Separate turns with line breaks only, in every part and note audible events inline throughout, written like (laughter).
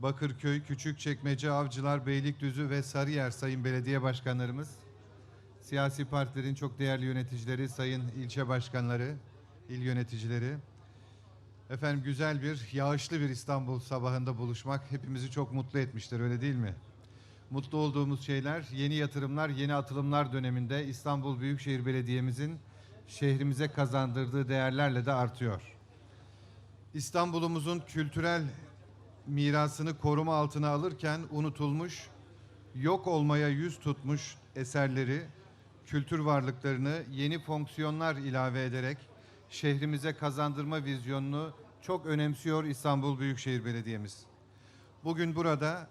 Bakırköy, Küçükçekmece, Avcılar, Beylikdüzü ve Sarıyer sayın belediye başkanlarımız, siyasi partilerin çok değerli yöneticileri, sayın ilçe başkanları, il yöneticileri, efendim güzel bir, yağışlı bir İstanbul sabahında buluşmak hepimizi çok mutlu etmiştir, öyle değil mi? Mutlu olduğumuz şeyler, yeni yatırımlar, yeni atılımlar döneminde İstanbul Büyükşehir Belediye'mizin şehrimize kazandırdığı değerlerle de artıyor. İstanbul'umuzun kültürel mirasını koruma altına alırken unutulmuş, yok olmaya yüz tutmuş eserleri, kültür varlıklarını yeni fonksiyonlar ilave ederek şehrimize kazandırma vizyonunu çok önemsiyor İstanbul Büyükşehir Belediye'miz. Bugün burada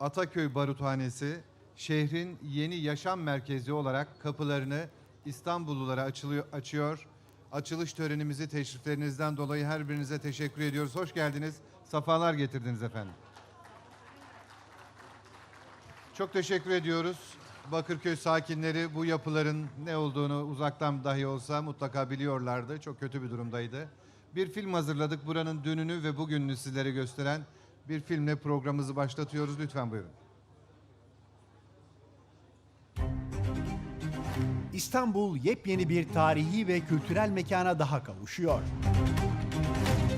Ataköy Baruthanesi şehrin yeni yaşam merkezi olarak kapılarını İstanbullulara açılıyor, açıyor. Açılış törenimizi teşriflerinizden dolayı her birinize teşekkür ediyoruz. Hoş geldiniz. Safalar getirdiniz efendim. Çok teşekkür ediyoruz. Bakırköy sakinleri bu yapıların ne olduğunu uzaktan dahi olsa mutlaka biliyorlardı. Çok kötü bir durumdaydı. Bir film hazırladık. Buranın dününü ve bugününü sizlere gösteren bir filmle programımızı başlatıyoruz. Lütfen buyurun.
İstanbul yepyeni bir tarihi ve kültürel mekana daha kavuşuyor.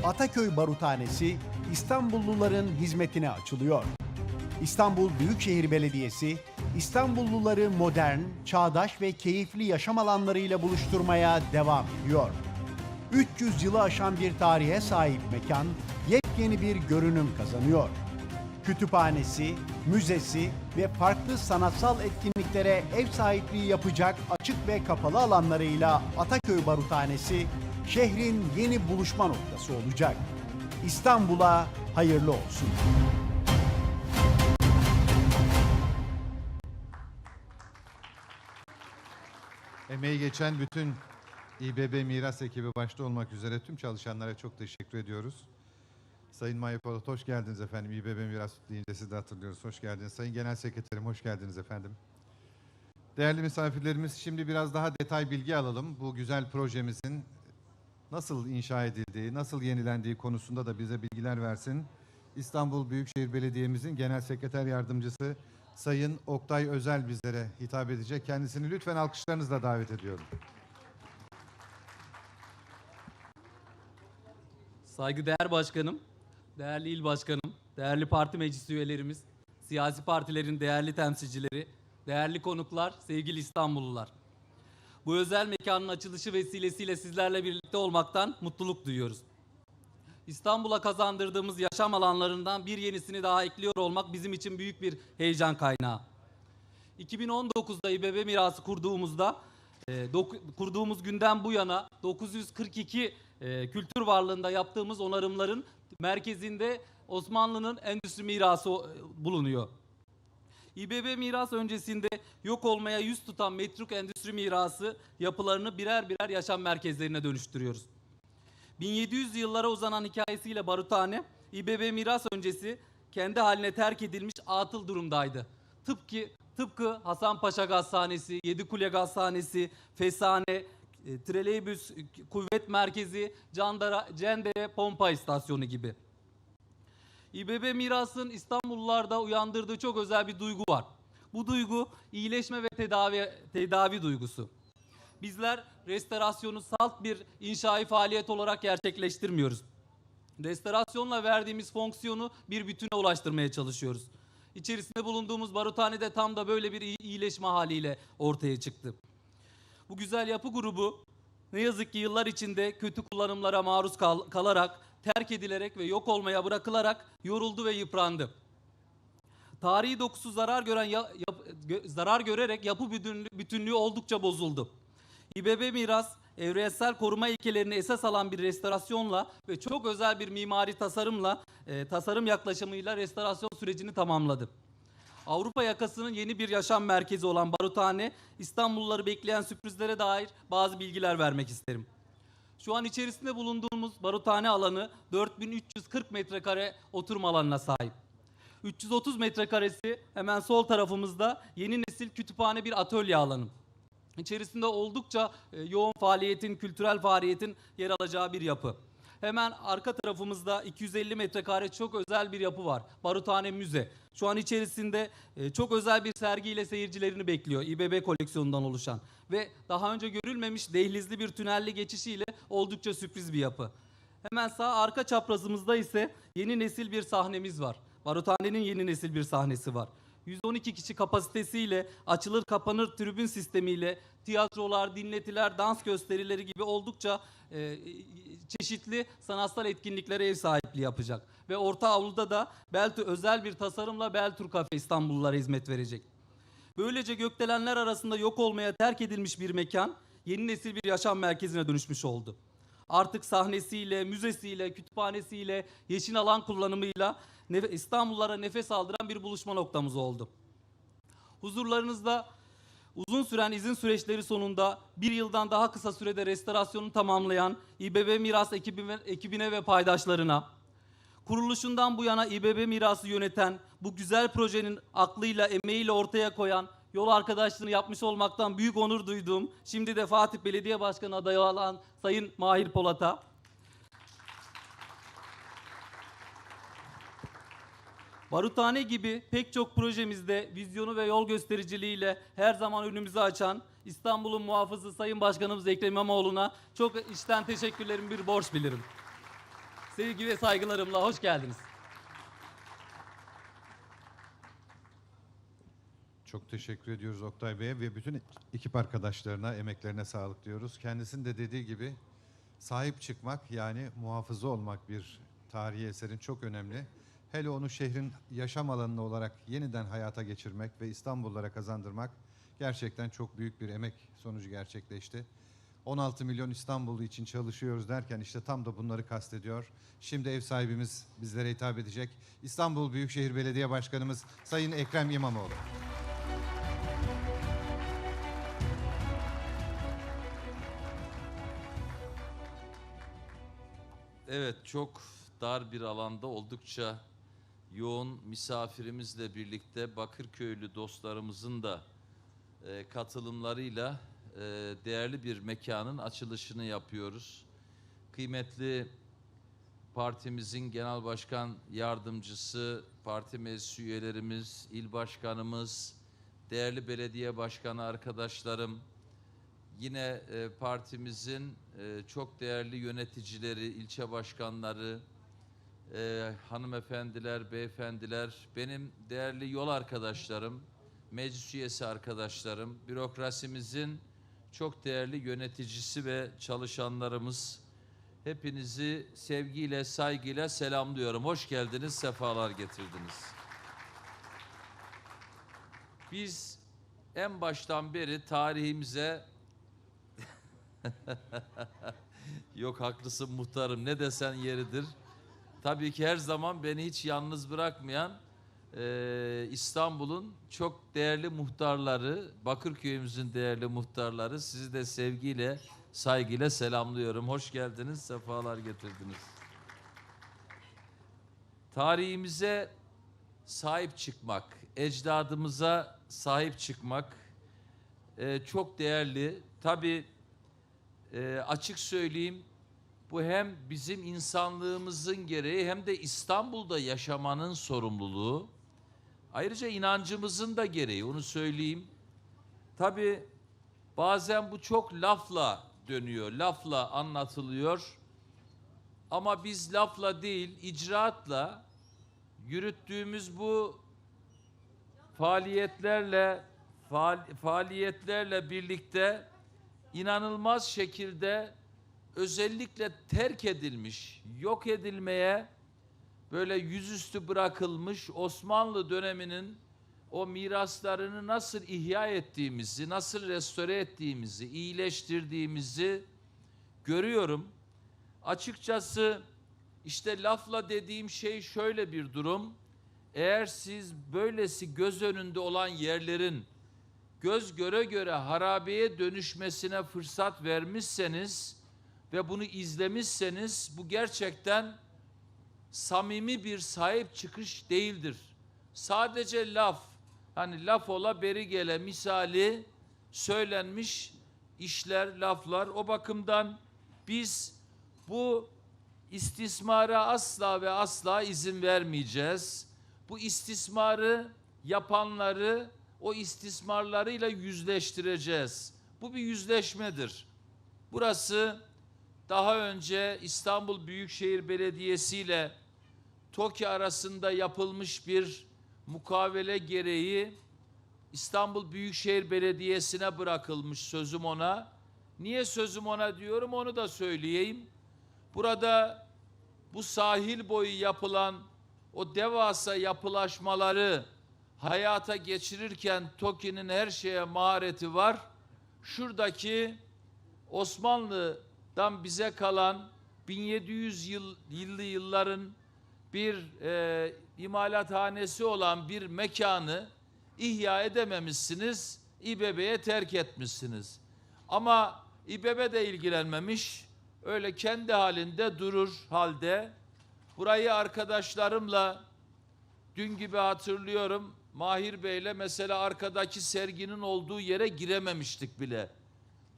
Ataköy Baruthanesi İstanbulluların hizmetine açılıyor. İstanbul Büyükşehir Belediyesi İstanbulluları modern, çağdaş ve keyifli yaşam alanlarıyla buluşturmaya devam ediyor. 300 yılı aşan bir tarihe sahip mekan yepyeni bir görünüm kazanıyor. Kütüphanesi, müzesi ve farklı sanatsal etkinliklere ev sahipliği yapacak açık ve kapalı alanlarıyla Ataköy Baruthanesi şehrin yeni buluşma noktası olacak. İstanbul'a hayırlı olsun.
Emeği geçen bütün İBB Miras ekibi başta olmak üzere tüm çalışanlara çok teşekkür ediyoruz. Sayın Maya hoş geldiniz efendim. İBB Miras deyince sizi de hatırlıyoruz. Hoş geldiniz. Sayın Genel Sekreterim hoş geldiniz efendim. Değerli misafirlerimiz şimdi biraz daha detay bilgi alalım. Bu güzel projemizin nasıl inşa edildiği, nasıl yenilendiği konusunda da bize bilgiler versin. İstanbul Büyükşehir Belediye'mizin Genel Sekreter Yardımcısı Sayın Oktay Özel bizlere hitap edecek. Kendisini lütfen alkışlarınızla davet ediyorum.
Saygıdeğer başkanım, değerli il başkanım, değerli parti meclis üyelerimiz, siyasi partilerin değerli temsilcileri, değerli konuklar, sevgili İstanbullular. Bu özel mekanın açılışı vesilesiyle sizlerle birlikte olmaktan mutluluk duyuyoruz. İstanbul'a kazandırdığımız yaşam alanlarından bir yenisini daha ekliyor olmak bizim için büyük bir heyecan kaynağı. 2019'da İBB mirası kurduğumuzda e, kurduğumuz günden bu yana 942 e, kültür varlığında yaptığımız onarımların merkezinde Osmanlı'nın endüstri mirası e, bulunuyor. İBB miras öncesinde yok olmaya yüz tutan metruk endüstri mirası yapılarını birer birer yaşam merkezlerine dönüştürüyoruz. 1700 yıllara uzanan hikayesiyle Baruthane, İBB miras öncesi kendi haline terk edilmiş atıl durumdaydı. Tıpkı tıpkı Hasanpaşa Gazhanesi, Yedikule Gazhanesi, Fesane, e, Treleybüs Kuvvet Merkezi, Candara, Cendere Pompa İstasyonu gibi. İBB mirasın İstanbullularda uyandırdığı çok özel bir duygu var. Bu duygu iyileşme ve tedavi tedavi duygusu. Bizler restorasyonu salt bir inşai faaliyet olarak gerçekleştirmiyoruz. Restorasyonla verdiğimiz fonksiyonu bir bütüne ulaştırmaya çalışıyoruz. İçerisinde bulunduğumuz baruthanede tam da böyle bir iyi- iyileşme haliyle ortaya çıktı. Bu güzel yapı grubu ne yazık ki yıllar içinde kötü kullanımlara maruz kal- kalarak, terk edilerek ve yok olmaya bırakılarak yoruldu ve yıprandı. Tarihi dokusu zarar gören ya- yap- zarar görerek yapı bütünlüğü, bütünlüğü oldukça bozuldu. İBB Miras evrensel koruma ilkelerini esas alan bir restorasyonla ve çok özel bir mimari tasarımla e, tasarım yaklaşımıyla restorasyon sürecini tamamladı. Avrupa yakasının yeni bir yaşam merkezi olan Baruthane, İstanbulluları bekleyen sürprizlere dair bazı bilgiler vermek isterim. Şu an içerisinde bulunduğumuz Baruthane alanı 4340 metrekare oturma alanına sahip. 330 metrekaresi hemen sol tarafımızda yeni nesil kütüphane bir atölye alanı. İçerisinde oldukça e, yoğun faaliyetin, kültürel faaliyetin yer alacağı bir yapı. Hemen arka tarafımızda 250 metrekare çok özel bir yapı var. Baruthane Müze. Şu an içerisinde e, çok özel bir sergiyle seyircilerini bekliyor. İBB koleksiyonundan oluşan. Ve daha önce görülmemiş dehlizli bir tünelli geçişiyle oldukça sürpriz bir yapı. Hemen sağ arka çaprazımızda ise yeni nesil bir sahnemiz var. Baruthane'nin yeni nesil bir sahnesi var. 112 kişi kapasitesiyle açılır kapanır tribün sistemiyle tiyatrolar, dinletiler, dans gösterileri gibi oldukça e, çeşitli sanatsal etkinliklere ev sahipliği yapacak. Ve orta avluda da Beltü özel bir tasarımla Beltür Kafe İstanbullulara hizmet verecek. Böylece gökdelenler arasında yok olmaya terk edilmiş bir mekan yeni nesil bir yaşam merkezine dönüşmüş oldu. Artık sahnesiyle, müzesiyle, kütüphanesiyle, yeşil alan kullanımıyla nef- İstanbullulara nefes aldıran bir buluşma noktamız oldu. Huzurlarınızda uzun süren izin süreçleri sonunda bir yıldan daha kısa sürede restorasyonu tamamlayan İBB Miras ekibine ve paydaşlarına, kuruluşundan bu yana İBB Mirası yöneten, bu güzel projenin aklıyla, emeğiyle ortaya koyan, yol arkadaşlığını yapmış olmaktan büyük onur duyduğum, şimdi de Fatih Belediye Başkanı adayı olan Sayın Mahir Polat'a, Baruthane gibi pek çok projemizde vizyonu ve yol göstericiliğiyle her zaman önümüzü açan İstanbul'un muhafızı Sayın Başkanımız Ekrem İmamoğlu'na çok içten teşekkürlerimi bir borç bilirim. Sevgi ve saygılarımla hoş geldiniz.
Çok teşekkür ediyoruz Oktay Bey'e ve bütün ekip arkadaşlarına emeklerine sağlık diyoruz. Kendisinin de dediği gibi sahip çıkmak yani muhafızı olmak bir tarihi eserin çok önemli. Hele onu şehrin yaşam alanı olarak yeniden hayata geçirmek ve İstanbullulara kazandırmak gerçekten çok büyük bir emek sonucu gerçekleşti. 16 milyon İstanbullu için çalışıyoruz derken işte tam da bunları kastediyor. Şimdi ev sahibimiz bizlere hitap edecek. İstanbul Büyükşehir Belediye Başkanımız Sayın Ekrem İmamoğlu.
Evet çok dar bir alanda oldukça yoğun misafirimizle birlikte Bakırköylü dostlarımızın da e, katılımlarıyla e, değerli bir mekanın açılışını yapıyoruz. Kıymetli partimizin genel başkan yardımcısı, parti meclis üyelerimiz, il başkanımız, değerli belediye başkanı arkadaşlarım, Yine e, partimizin e, çok değerli yöneticileri, ilçe başkanları, e, hanımefendiler, beyefendiler, benim değerli yol arkadaşlarım, meclis üyesi arkadaşlarım, bürokrasimizin çok değerli yöneticisi ve çalışanlarımız, hepinizi sevgiyle, saygıyla selamlıyorum. Hoş geldiniz, sefalar getirdiniz. Biz en baştan beri tarihimize (laughs) Yok haklısın muhtarım ne desen yeridir. Tabii ki her zaman beni hiç yalnız bırakmayan eee, İstanbul'un çok değerli muhtarları, Bakırköy'ümüzün değerli muhtarları sizi de sevgiyle, saygıyla selamlıyorum. Hoş geldiniz, sefalar getirdiniz. Tarihimize sahip çıkmak, ecdadımıza sahip çıkmak eee, çok değerli. Tabii e, açık söyleyeyim bu hem bizim insanlığımızın gereği hem de İstanbul'da yaşamanın sorumluluğu. Ayrıca inancımızın da gereği onu söyleyeyim. Tabi bazen bu çok lafla dönüyor, lafla anlatılıyor. Ama biz lafla değil, icraatla yürüttüğümüz bu faaliyetlerle faal- faaliyetlerle birlikte inanılmaz şekilde özellikle terk edilmiş, yok edilmeye böyle yüzüstü bırakılmış Osmanlı döneminin o miraslarını nasıl ihya ettiğimizi, nasıl restore ettiğimizi, iyileştirdiğimizi görüyorum. Açıkçası işte lafla dediğim şey şöyle bir durum. Eğer siz böylesi göz önünde olan yerlerin göz göre göre harabeye dönüşmesine fırsat vermişseniz ve bunu izlemişseniz bu gerçekten samimi bir sahip çıkış değildir. Sadece laf, hani laf ola beri gele misali söylenmiş işler, laflar. O bakımdan biz bu istismara asla ve asla izin vermeyeceğiz. Bu istismarı yapanları o istismarlarıyla yüzleştireceğiz. Bu bir yüzleşmedir. Burası daha önce İstanbul Büyükşehir Belediyesi ile TOKİ arasında yapılmış bir mukavele gereği İstanbul Büyükşehir Belediyesi'ne bırakılmış sözüm ona. Niye sözüm ona diyorum onu da söyleyeyim. Burada bu sahil boyu yapılan o devasa yapılaşmaları hayata geçirirken TOKİ'nin her şeye mahareti var. Şuradaki Osmanlı'dan bize kalan 1700 yıl, yıllı yılların bir e, imalathanesi olan bir mekanı ihya edememişsiniz, İBB'ye terk etmişsiniz. Ama İBB de ilgilenmemiş, öyle kendi halinde durur halde. Burayı arkadaşlarımla dün gibi hatırlıyorum, Mahir Bey'le mesela arkadaki serginin olduğu yere girememiştik bile.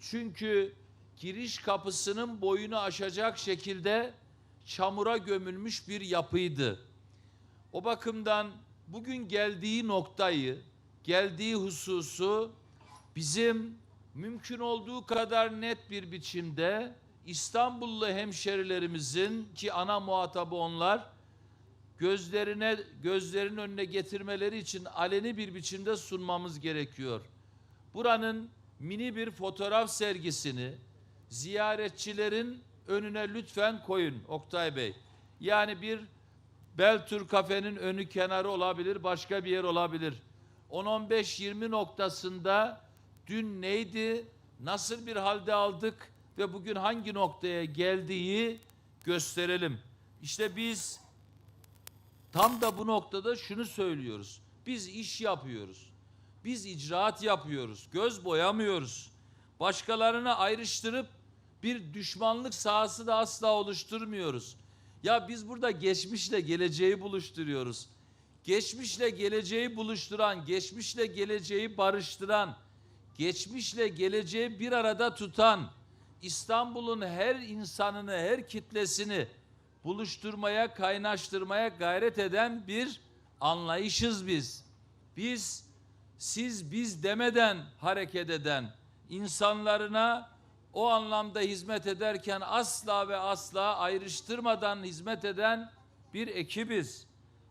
Çünkü giriş kapısının boyunu aşacak şekilde çamura gömülmüş bir yapıydı. O bakımdan bugün geldiği noktayı, geldiği hususu bizim mümkün olduğu kadar net bir biçimde İstanbullu hemşerilerimizin ki ana muhatabı onlar gözlerine gözlerinin önüne getirmeleri için aleni bir biçimde sunmamız gerekiyor. Buranın mini bir fotoğraf sergisini ziyaretçilerin önüne lütfen koyun Oktay Bey. Yani bir Beltür kafenin önü kenarı olabilir, başka bir yer olabilir. 10-15-20 noktasında dün neydi, nasıl bir halde aldık ve bugün hangi noktaya geldiği gösterelim. İşte biz tam da bu noktada şunu söylüyoruz. Biz iş yapıyoruz. Biz icraat yapıyoruz. Göz boyamıyoruz. Başkalarını ayrıştırıp bir düşmanlık sahası da asla oluşturmuyoruz. Ya biz burada geçmişle geleceği buluşturuyoruz. Geçmişle geleceği buluşturan, geçmişle geleceği barıştıran, geçmişle geleceği bir arada tutan, İstanbul'un her insanını, her kitlesini buluşturmaya, kaynaştırmaya gayret eden bir anlayışız biz. Biz, siz biz demeden hareket eden, insanlarına o anlamda hizmet ederken asla ve asla ayrıştırmadan hizmet eden bir ekibiz.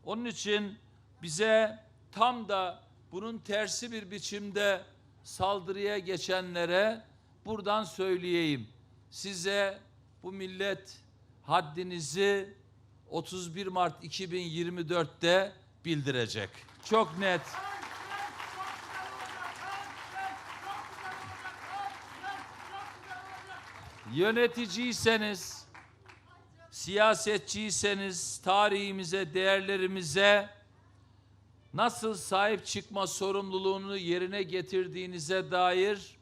Onun için bize tam da bunun tersi bir biçimde saldırıya geçenlere buradan söyleyeyim. Size bu millet haddinizi 31 Mart 2024'te bildirecek. Çok net. Yöneticiyseniz, siyasetçiyseniz tarihimize, değerlerimize nasıl sahip çıkma sorumluluğunu yerine getirdiğinize dair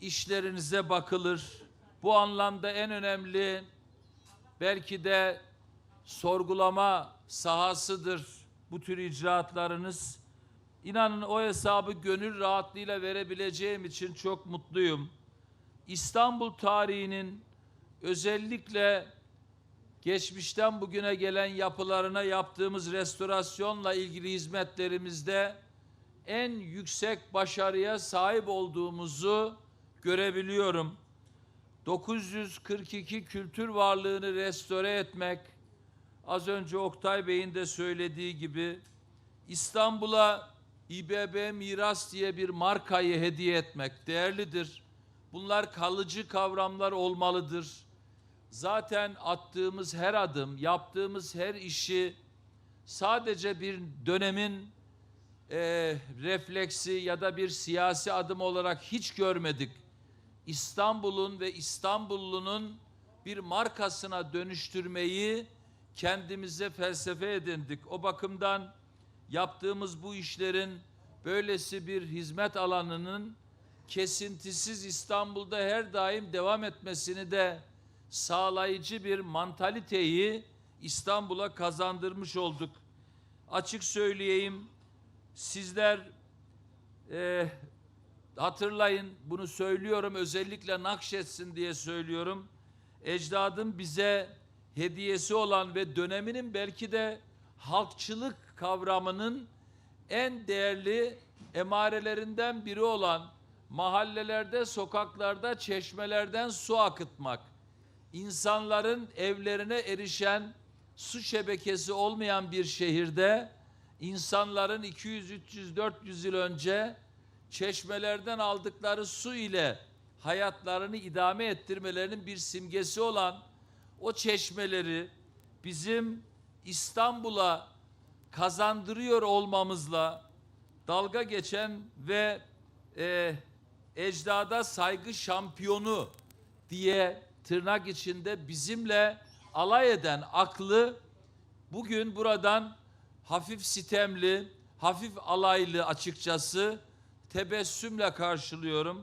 işlerinize bakılır. Bu anlamda en önemli belki de sorgulama sahasıdır bu tür icraatlarınız. İnanın o hesabı gönül rahatlığıyla verebileceğim için çok mutluyum. İstanbul tarihinin özellikle geçmişten bugüne gelen yapılarına yaptığımız restorasyonla ilgili hizmetlerimizde en yüksek başarıya sahip olduğumuzu görebiliyorum. 942 kültür varlığını restore etmek, az önce Oktay Bey'in de söylediği gibi İstanbul'a İBB Miras diye bir markayı hediye etmek değerlidir. Bunlar kalıcı kavramlar olmalıdır. Zaten attığımız her adım, yaptığımız her işi sadece bir dönemin e, refleksi ya da bir siyasi adım olarak hiç görmedik. İstanbul'un ve İstanbullunun bir markasına dönüştürmeyi kendimize felsefe edindik. O bakımdan yaptığımız bu işlerin böylesi bir hizmet alanının kesintisiz İstanbul'da her daim devam etmesini de sağlayıcı bir mantaliteyi İstanbul'a kazandırmış olduk. Açık söyleyeyim, sizler e, hatırlayın bunu söylüyorum özellikle nakşetsin diye söylüyorum. Ecdadım bize hediyesi olan ve döneminin belki de halkçılık kavramının en değerli emarelerinden biri olan mahallelerde, sokaklarda, çeşmelerden su akıtmak, insanların evlerine erişen su şebekesi olmayan bir şehirde insanların 200, 300, 400 yıl önce çeşmelerden aldıkları su ile hayatlarını idame ettirmelerinin bir simgesi olan o çeşmeleri bizim İstanbul'a kazandırıyor olmamızla dalga geçen ve e, ecdada saygı şampiyonu diye tırnak içinde bizimle alay eden aklı bugün buradan hafif sitemli, hafif alaylı açıkçası tebessümle karşılıyorum.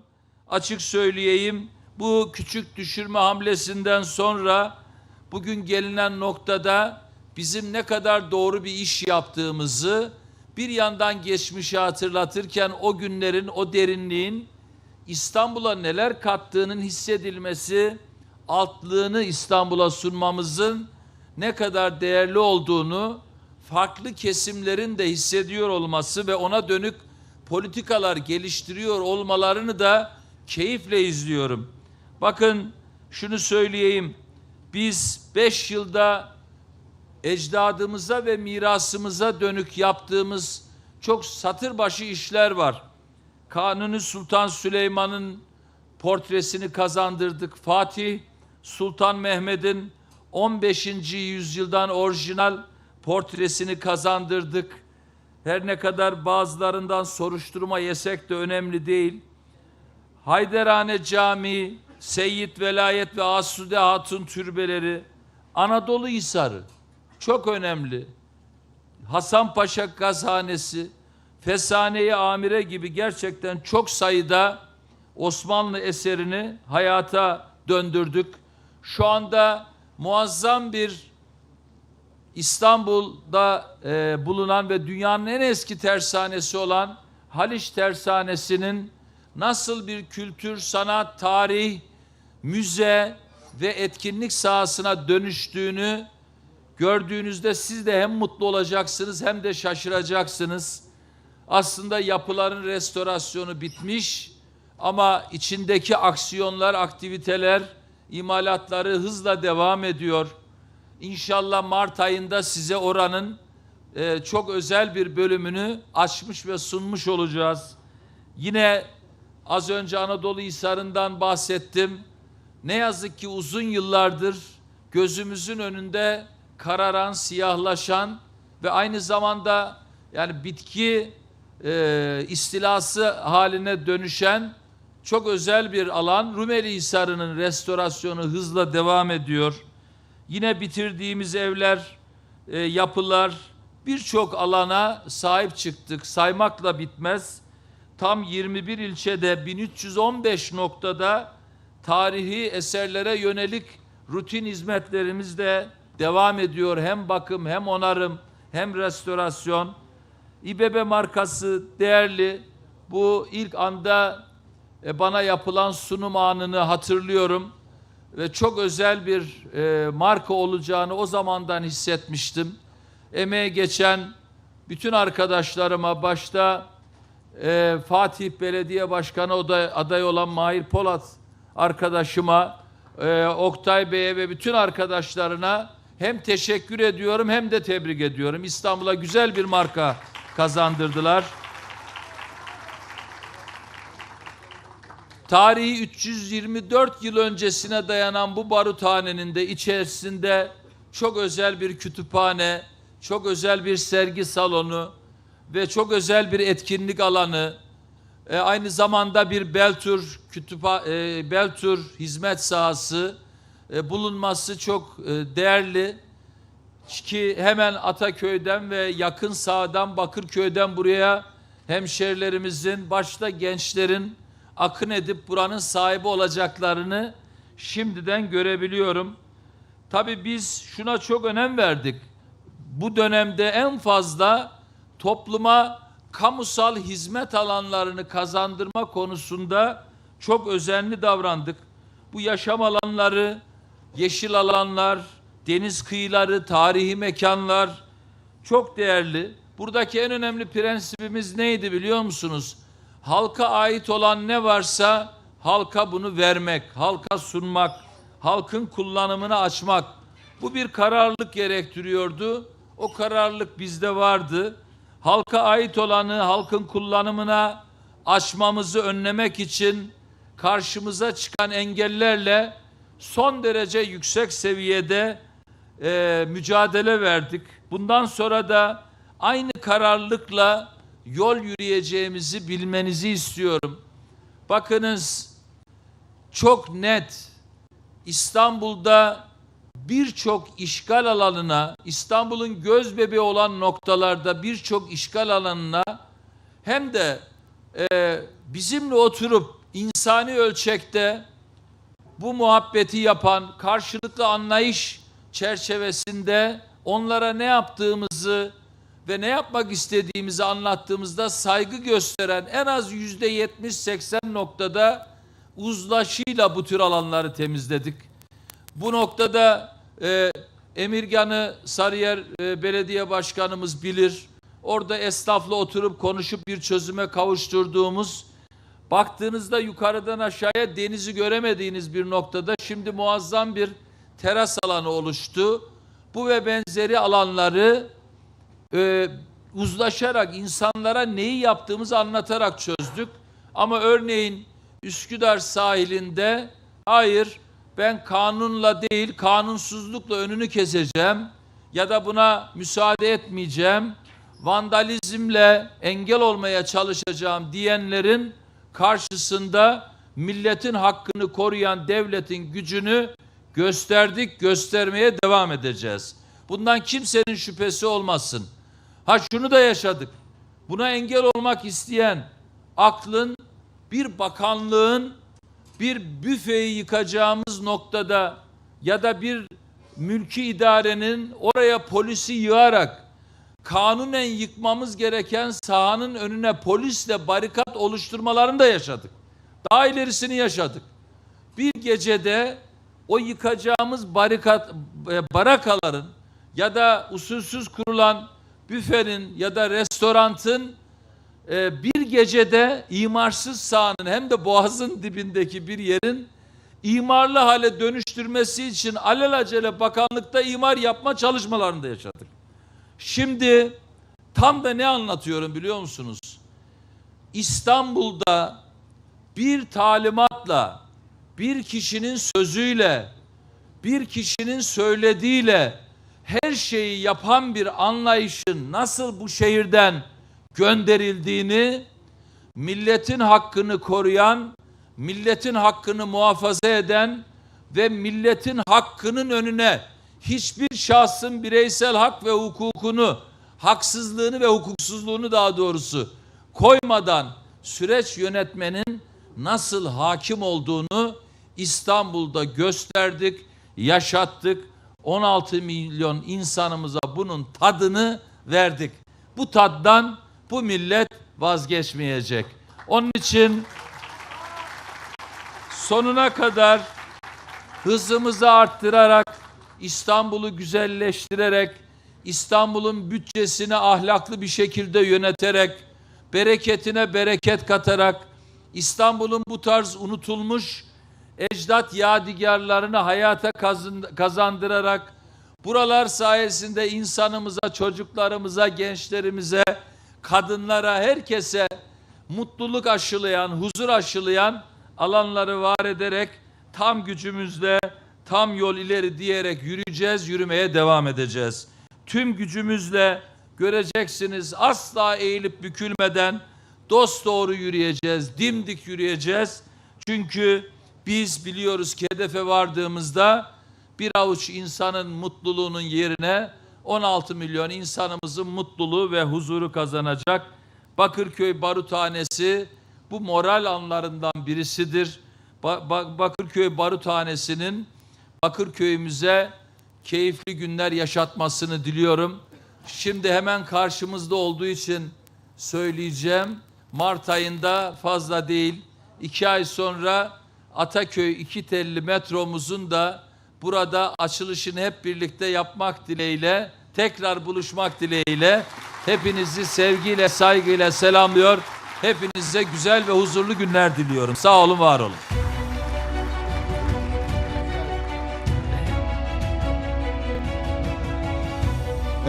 Açık söyleyeyim bu küçük düşürme hamlesinden sonra bugün gelinen noktada bizim ne kadar doğru bir iş yaptığımızı bir yandan geçmişi hatırlatırken o günlerin, o derinliğin İstanbul'a neler kattığının hissedilmesi, altlığını İstanbul'a sunmamızın ne kadar değerli olduğunu farklı kesimlerin de hissediyor olması ve ona dönük politikalar geliştiriyor olmalarını da keyifle izliyorum. Bakın şunu söyleyeyim. Biz beş yılda ecdadımıza ve mirasımıza dönük yaptığımız çok satır başı işler var. Kanuni Sultan Süleyman'ın portresini kazandırdık. Fatih Sultan Mehmet'in 15. yüzyıldan orijinal portresini kazandırdık. Her ne kadar bazılarından soruşturma yesek de önemli değil. Haydarhane Camii, Seyyid Velayet ve Asude Hatun türbeleri, Anadolu Hisarı çok önemli. Hasan Paşa Gazhanesi, Fesane-i Amire gibi gerçekten çok sayıda Osmanlı eserini hayata döndürdük. Şu anda muazzam bir İstanbul'da e, bulunan ve dünyanın en eski tersanesi olan Haliç Tersanesi'nin nasıl bir kültür, sanat, tarih, müze ve etkinlik sahasına dönüştüğünü gördüğünüzde siz de hem mutlu olacaksınız hem de şaşıracaksınız. Aslında yapıların restorasyonu bitmiş ama içindeki aksiyonlar, aktiviteler, imalatları hızla devam ediyor. İnşallah Mart ayında size oranın e, çok özel bir bölümünü açmış ve sunmuş olacağız. Yine az önce Anadolu Hisarı'ndan bahsettim. Ne yazık ki uzun yıllardır gözümüzün önünde kararan, siyahlaşan ve aynı zamanda yani bitki e, istilası haline dönüşen çok özel bir alan. Rumeli Hisarı'nın restorasyonu hızla devam ediyor. Yine bitirdiğimiz evler, e, yapılar birçok alana sahip çıktık. Saymakla bitmez. Tam 21 ilçede 1315 noktada tarihi eserlere yönelik rutin hizmetlerimiz de devam ediyor. Hem bakım hem onarım hem restorasyon. İBB markası değerli. Bu ilk anda e, bana yapılan sunum anını hatırlıyorum ve çok özel bir e, marka olacağını o zamandan hissetmiştim. Emeğe geçen bütün arkadaşlarıma başta e, Fatih Belediye Başkanı aday, aday olan Mahir Polat arkadaşıma, e, Oktay Bey'e ve bütün arkadaşlarına hem teşekkür ediyorum hem de tebrik ediyorum. İstanbul'a güzel bir marka kazandırdılar. Tarihi 324 yıl öncesine dayanan bu baruthanenin de içerisinde çok özel bir kütüphane, çok özel bir sergi salonu ve çok özel bir etkinlik alanı, e, aynı zamanda bir Beltur kütüpha e, Beltur hizmet sahası e, bulunması çok e, değerli ki hemen Ataköy'den ve yakın sağdan Bakırköy'den buraya hemşerilerimizin başta gençlerin akın edip buranın sahibi olacaklarını şimdiden görebiliyorum. Tabii biz şuna çok önem verdik. Bu dönemde en fazla topluma kamusal hizmet alanlarını kazandırma konusunda çok özenli davrandık. Bu yaşam alanları, yeşil alanlar, deniz kıyıları, tarihi mekanlar çok değerli. Buradaki en önemli prensibimiz neydi biliyor musunuz? Halka ait olan ne varsa halka bunu vermek, halka sunmak, halkın kullanımını açmak. Bu bir kararlılık gerektiriyordu. O kararlılık bizde vardı. Halka ait olanı halkın kullanımına açmamızı önlemek için karşımıza çıkan engellerle son derece yüksek seviyede e, mücadele verdik. Bundan sonra da aynı kararlılıkla yol yürüyeceğimizi bilmenizi istiyorum. Bakınız çok net İstanbul'da birçok işgal alanına, İstanbul'un göz bebeği olan noktalarda birçok işgal alanına hem de e, bizimle oturup insani ölçekte bu muhabbeti yapan karşılıklı anlayış çerçevesinde onlara ne yaptığımızı ve ne yapmak istediğimizi anlattığımızda saygı gösteren en az yüzde 70-80 noktada uzlaşıyla bu tür alanları temizledik. Bu noktada e, Emirgan'ı Sarıyer e, Belediye Başkanımız bilir. Orada esnafla oturup konuşup bir çözüme kavuşturduğumuz baktığınızda yukarıdan aşağıya denizi göremediğiniz bir noktada şimdi muazzam bir teras alanı oluştu. Bu ve benzeri alanları e, uzlaşarak insanlara neyi yaptığımızı anlatarak çözdük. Ama örneğin Üsküdar sahilinde hayır ben kanunla değil kanunsuzlukla önünü keseceğim ya da buna müsaade etmeyeceğim. Vandalizmle engel olmaya çalışacağım diyenlerin karşısında milletin hakkını koruyan devletin gücünü gösterdik, göstermeye devam edeceğiz. Bundan kimsenin şüphesi olmasın. Ha şunu da yaşadık. Buna engel olmak isteyen aklın bir bakanlığın bir büfeyi yıkacağımız noktada ya da bir mülki idarenin oraya polisi yığarak kanunen yıkmamız gereken sahanın önüne polisle barikat oluşturmalarını da yaşadık. Daha ilerisini yaşadık. Bir gecede o yıkacağımız barikat e, barakaların ya da usulsüz kurulan büfenin ya da restorantın e, bir gecede imarsız sahanın hem de boğazın dibindeki bir yerin imarlı hale dönüştürmesi için alelacele bakanlıkta imar yapma çalışmalarını da yaşadık. Şimdi tam da ne anlatıyorum biliyor musunuz? İstanbul'da bir talimatla, bir kişinin sözüyle, bir kişinin söylediğiyle her şeyi yapan bir anlayışın nasıl bu şehirden gönderildiğini milletin hakkını koruyan, milletin hakkını muhafaza eden ve milletin hakkının önüne hiçbir şahsın bireysel hak ve hukukunu, haksızlığını ve hukuksuzluğunu daha doğrusu koymadan süreç yönetmenin nasıl hakim olduğunu İstanbul'da gösterdik, yaşattık. 16 milyon insanımıza bunun tadını verdik. Bu taddan bu millet vazgeçmeyecek. Onun için sonuna kadar hızımızı arttırarak İstanbul'u güzelleştirerek İstanbul'un bütçesini ahlaklı bir şekilde yöneterek bereketine bereket katarak İstanbul'un bu tarz unutulmuş ecdat yadigarlarını hayata kazandırarak buralar sayesinde insanımıza, çocuklarımıza, gençlerimize, kadınlara, herkese mutluluk aşılayan, huzur aşılayan alanları var ederek tam gücümüzle tam yol ileri diyerek yürüyeceğiz, yürümeye devam edeceğiz. Tüm gücümüzle göreceksiniz asla eğilip bükülmeden dost doğru yürüyeceğiz, dimdik yürüyeceğiz. Çünkü biz biliyoruz ki hedefe vardığımızda bir avuç insanın mutluluğunun yerine 16 milyon insanımızın mutluluğu ve huzuru kazanacak. Bakırköy Baruthanesi bu moral anlarından birisidir. Ba- Ba- Bakırköy Baruthanesi'nin Bakırköy'ümüze keyifli günler yaşatmasını diliyorum. Şimdi hemen karşımızda olduğu için söyleyeceğim. Mart ayında fazla değil, iki ay sonra Ataköy iki telli metromuzun da burada açılışını hep birlikte yapmak dileğiyle, tekrar buluşmak dileğiyle hepinizi sevgiyle, saygıyla selamlıyor. Hepinize güzel ve huzurlu günler diliyorum. Sağ olun, var olun.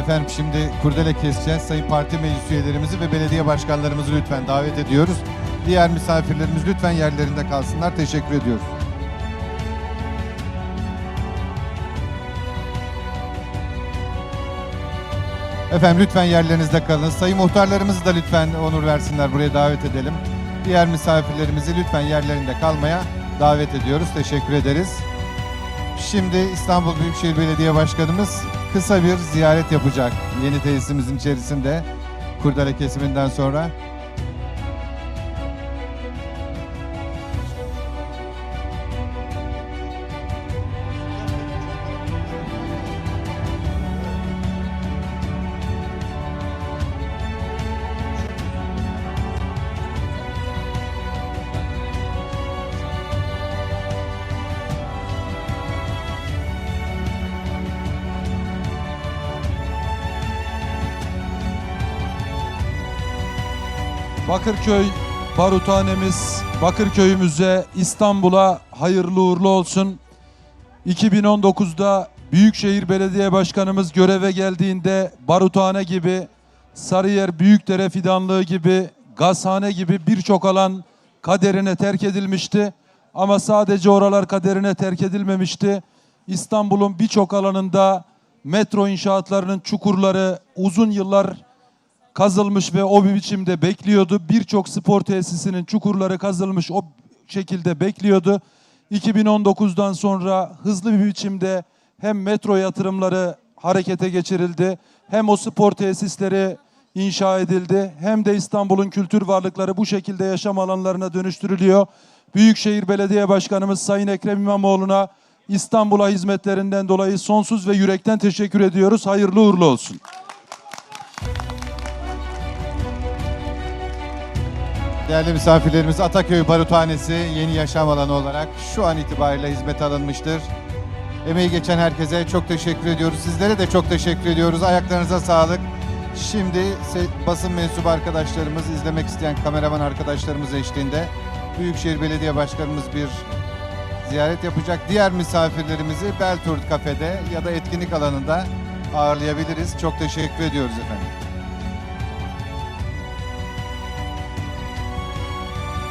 Efendim şimdi kurdele keseceğiz. Sayın parti meclis üyelerimizi ve belediye başkanlarımızı lütfen davet ediyoruz. Diğer misafirlerimiz lütfen yerlerinde kalsınlar. Teşekkür ediyoruz. Efendim lütfen yerlerinizde kalın. Sayın muhtarlarımızı da lütfen onur versinler. Buraya davet edelim. Diğer misafirlerimizi lütfen yerlerinde kalmaya davet ediyoruz. Teşekkür ederiz. Şimdi İstanbul Büyükşehir Belediye Başkanımız kısa bir ziyaret yapacak yeni tesisimizin içerisinde kurdele kesiminden sonra.
Bakırköy baruthanemiz Bakırköy'ümüze İstanbul'a hayırlı uğurlu olsun. 2019'da Büyükşehir Belediye Başkanımız göreve geldiğinde baruthane gibi, Sarıyer Büyükdere Fidanlığı gibi, gazhane gibi birçok alan kaderine terk edilmişti. Ama sadece oralar kaderine terk edilmemişti. İstanbul'un birçok alanında metro inşaatlarının çukurları uzun yıllar kazılmış ve o bir biçimde bekliyordu. Birçok spor tesisinin çukurları kazılmış o şekilde bekliyordu. 2019'dan sonra hızlı bir biçimde hem metro yatırımları harekete geçirildi, hem o spor tesisleri inşa edildi, hem de İstanbul'un kültür varlıkları bu şekilde yaşam alanlarına dönüştürülüyor. Büyükşehir Belediye Başkanımız Sayın Ekrem İmamoğlu'na İstanbul'a hizmetlerinden dolayı sonsuz ve yürekten teşekkür ediyoruz. Hayırlı uğurlu olsun.
Değerli misafirlerimiz Ataköy Baruthanesi yeni yaşam alanı olarak şu an itibariyle hizmete alınmıştır. Emeği geçen herkese çok teşekkür ediyoruz. Sizlere de çok teşekkür ediyoruz. Ayaklarınıza sağlık. Şimdi basın mensubu arkadaşlarımız, izlemek isteyen kameraman arkadaşlarımız eşliğinde Büyükşehir Belediye Başkanımız bir ziyaret yapacak. Diğer misafirlerimizi Belturt Kafede ya da etkinlik alanında ağırlayabiliriz. Çok teşekkür ediyoruz efendim.